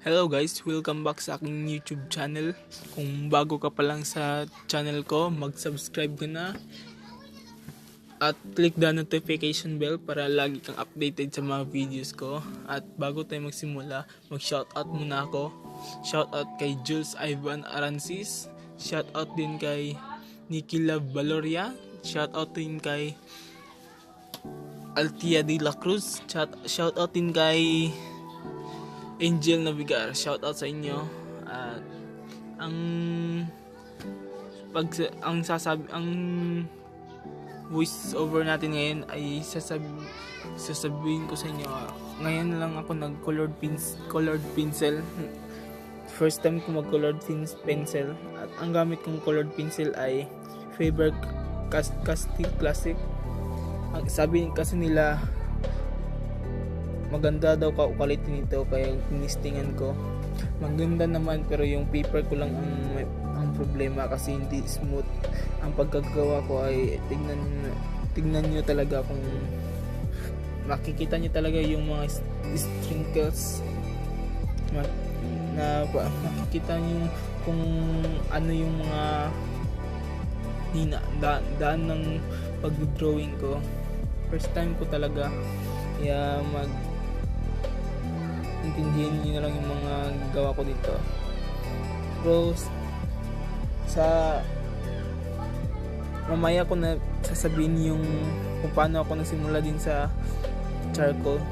Hello guys, welcome back sa aking YouTube channel. Kung bago ka pa lang sa channel ko, mag-subscribe ka na. At click the notification bell para lagi kang updated sa mga videos ko. At bago tayo magsimula, mag-shoutout muna ako. Shoutout kay Jules Ivan Arancis. Shoutout din kay Nikki Love Valoria. Shoutout din kay Altia de la Cruz. Shout, shoutout din kay Angel Navigar, shout out sa inyo. At ang pag ang sasabi ang voice over natin ngayon ay sasab sasabihin ko sa inyo. Ngayon lang ako nag colored pins colored pencil. First time ko mag colored pins pencil at ang gamit kong colored pencil ay Faber Cast Castile Classic. Sabi kasi nila maganda daw ka quality nito kaya tinistingan ko. Maganda naman pero yung paper ko lang ang ang problema kasi hindi smooth. Ang pagkagawa ko ay tignan tignan nyo talaga kung makikita nyo talaga yung mga sprinkles. Na, makikita nyo kung ano yung mga hina, da, daan ng pag-drawing ko. First time ko talaga kaya mag intindihin niyo na lang yung mga gawa ko dito. Pero sa mamaya ko na sasabihin yung kung paano ako nagsimula din sa charcoal.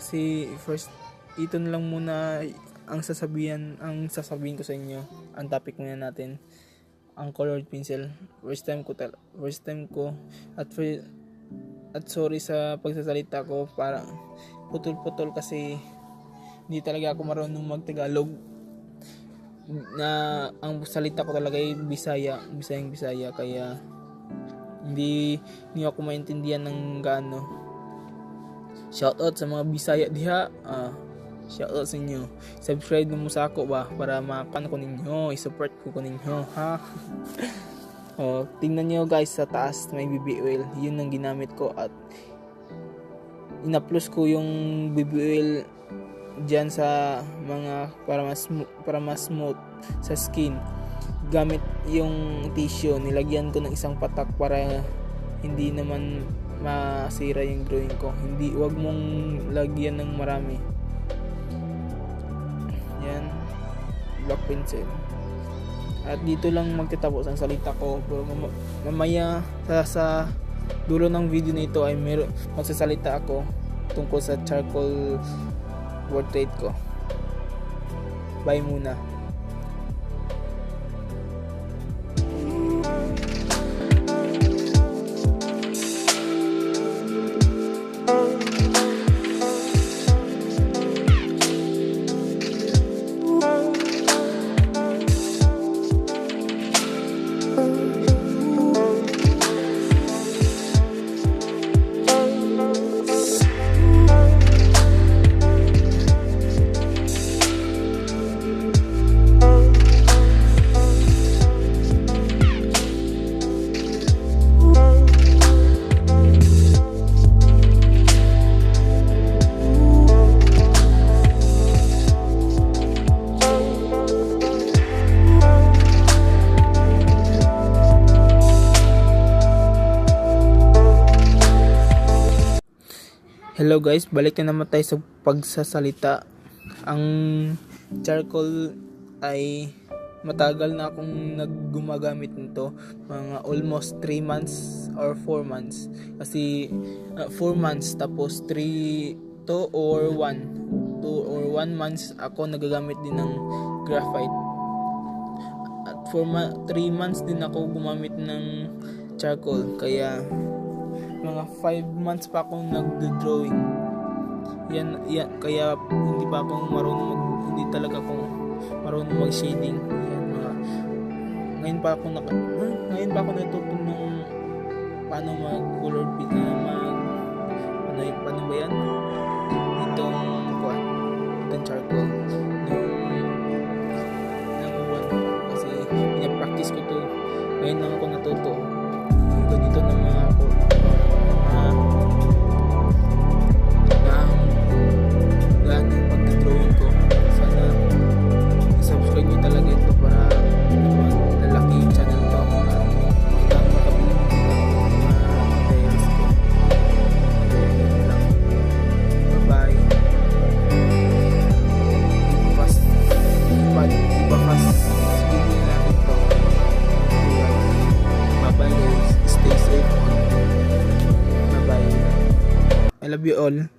Kasi first ito na lang muna ang sasabihan ang sasabihin ko sa inyo ang topic muna natin ang colored pencil. First time ko tal first time ko at first, at sorry sa pagsasalita ko para putol-putol kasi hindi talaga ako marunong magtagalog na ang salita ko talaga ay Bisaya, Bisayang Bisaya kaya hindi hindi ako maintindihan ng gaano. Shoutout sa mga Bisaya diha. Ah, shoutout sa inyo. Subscribe mo sa ako ba para makan ko ninyo, i-support ko ko ninyo, ha? oh, tingnan niyo guys sa taas may BB oil. Yun ang ginamit ko at inaplos ko yung BB oil diyan sa mga para mas para mas smooth sa skin. Gamit yung tissue nilagyan ko ng isang patak para hindi naman masira yung drawing ko. Hindi wag mong lagyan ng marami. Yan black pencil at dito lang magtatapos ang salita ko pero mamaya sa, sa dulo ng video na ito ay mer- magsasalita ako tungkol sa charcoal portrait ko. Bye muna. Hello guys, balik na naman tayo sa pagsasalita. Ang charcoal ay matagal na akong naggumagamit nito. Mga almost 3 months or 4 months. Kasi 4 months tapos 3 to or 1 2 or 1 months ako nagagamit din ng graphite. At 4 3 months din ako gumamit ng charcoal. Kaya mga 5 months pa akong nagdo-drawing. Yan, yan, kaya hindi pa ako marunong mag, hindi talaga ako marunong mag-shading. Yan, mga, ngayon pa ako naka, ngayon pa ako natutunan paano mag-color pick na mag, ano, paano ba yan? Itong, kuan, itong charcoal. I love you all.